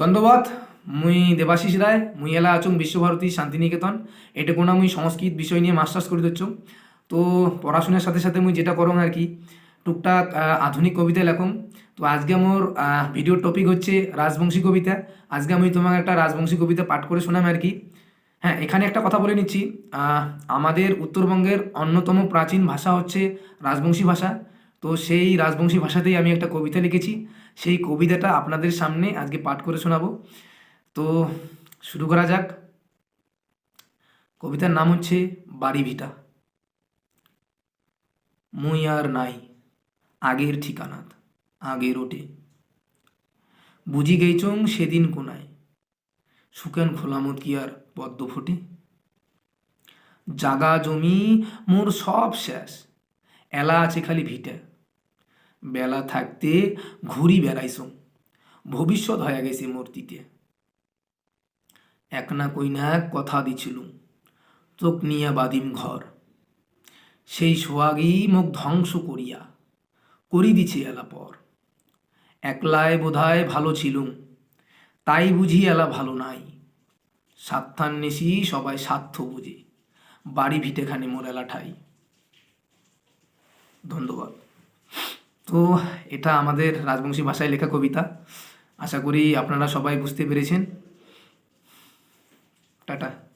ধন্যবাদ। মুই দেবাশিস রায়, মুই এলা আচুং বিশ্বভারতী শান্তিনিকেতন। এটা কোনো মুই সংস্কৃত বিষয় নিয়ে মাস্টার্স করে দিচ্ছ। তো পড়াশোনার সাথে সাথে মুই যেটা করং আর কি, টুকটাক আধুনিক কবিতা লেখং তো আজকে মোর ভিডিওর টপিক হচ্ছে রাজবংশী কবিতা। আজকে আমি তোমাকে একটা রাজবংশী কবিতা পাঠ করে শোনাম আর কি। হ্যাঁ এখানে একটা কথা বলে নিচ্ছি। আমাদের উত্তরবঙ্গের অন্যতম প্রাচীন ভাষা হচ্ছে রাজবংশী ভাষা। তো সেই রাজবংশী ভাষাতেই আমি একটা কবিতা লিখেছি। সেই কবিতাটা আপনাদের সামনে আজকে পাঠ করে শোনাবো। তো শুরু করা যাক। কবিতার নাম হচ্ছে বাড়ি ভিটা। মুই আর নাই, আগের ঠিকানাত আগের ওটে বুঝি গেইচং সেদিন কোনায়, সুকেন খোলামত কি আর পদ্ম ফোটে। জাগা জমি মোর সব শেষ এলা আছে খালি ভিটে। বেলা থাকতে ঘুরি বেড়াইছং ভবিষ্যৎ হয়ে গেছে মূর্তিতে। এক না কই না কথা দিছিলুম। চোখ নিয়া বাদিম ঘর। সেই সোয়াগি মুখ ধ্বংস করিয়া করি দিছে এলা পর। একলায় বোধহয় ভালো ছিলুম। তাই বুঝি এলা ভালো নাই। স্বার্থান্বেষী সবাই স্বার্থ বুঝে। বাড়ি ভিটেখানে মোর এলা ঠাই। ধন্যবাদ। তো এটা আমাদের রাজবংশী ভাষায় লেখা কবিতা। আশা করি আপনারা সবাই বুঝতে পেরেছেন। টাটা।